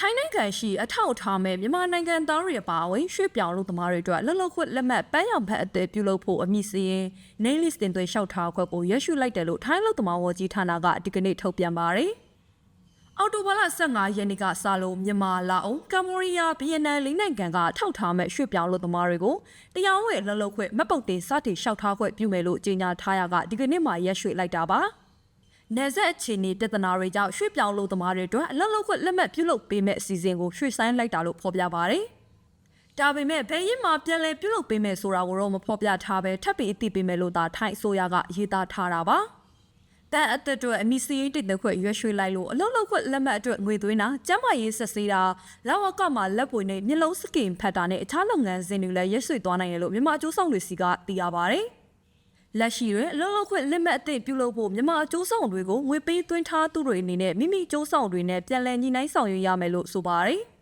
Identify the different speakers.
Speaker 1: ထိုင်းနိုင်ငံရှိအထောက်အထားမဲ့မြန်မာနိုင်ငံသားတွေအပါအဝင်ရွှေ့ပြောင်းလူသမားတွေအတွက်လှလှခွတ်လက်မှတ်ပန်းရောင်ဖက်အသေးပြုလုပ်ဖို့အမိစီရင် name list တင်သွင်းလျှောက်ထားခွက်ကိုရရှိလိုက်တယ်လို့ထိုင်းလူသမားဝကြီးဌာနကဒီကနေ့ထုတ်ပြန်ပါတယ်။အော်တိုဘာလ15ရက်နေ့ကစလို့မြန်မာလာအောင်ကမ္ဘောဒီးယားဗီယက်နမ်လေးနိုင်ငံကထောက်ထားမဲ့ရွှေ့ပြောင်းလူသမားတွေကိုတရားဝင်လှလှခွတ်မတ်ပုတ်တင်စတင်လျှောက်ထားခွင့်ပြုမယ်လို့ကြေညာထားရကဒီကနေ့မှရရှိလိုက်တာပါ။ နယ်ဆက်အခြေအနေပြဿနာတွေကြောင့်ရွှေ့ပြောင်းလို့သမားတွေအတွက်အလုပ်လုပ်ခွင့်လက်မှတ်ပြုလုပ်ပေးမဲ့အစီအစဉ်ကိုရွှေ့ဆိုင်းလိုက်တာလို့ဖော်ပြပါရတယ်။ဒါပေမဲ့ဘယ်ရင်မှာပြန်လည်ပြုလုပ်ပေးမယ်ဆိုတာကိုတော့မဖော်ပြထားဘဲထပ်ပြီးအသိပေးမယ်လို့သာထိုင်းအစိုးရကရေးသားထားတာပါ။တန်အသက်အတွက်အမီစီရေးတင်တဲ့ခွင့်ရွှေ့ရွှေ့လိုက်လို့အလုပ်လုပ်ခွင့်လက်မှတ်အတွက်ငွေသွင်းတာကျန်းမာရေးဆက်ဆေးတာလောက်ဝကမှာလက်ပွေနဲ့မျက်လုံးစကင်ဖတ်တာနဲ့အခြားလုပ်ငန်းစဉ်တွေလည်းရွှေ့သွားနိုင်တယ်လို့မြန်မာအကျိုးဆောင်တွေစီကသိရပါဗျ။ လက်ရှိတွင်အလုံးလုံးခွင့်လက်မှတ်အသစ်ပြုလုပ်ဖို့မြန်မာအကျိုးဆောင်တွေကိုငွေပေးသွင်းထားသူတွေအနေနဲ့မိမိအကျိုးဆောင်တွေနဲ့ပြန်လည်ညှိနှိုင်းဆောင်ရွက်ရမယ်လို့ဆိုပါတယ်။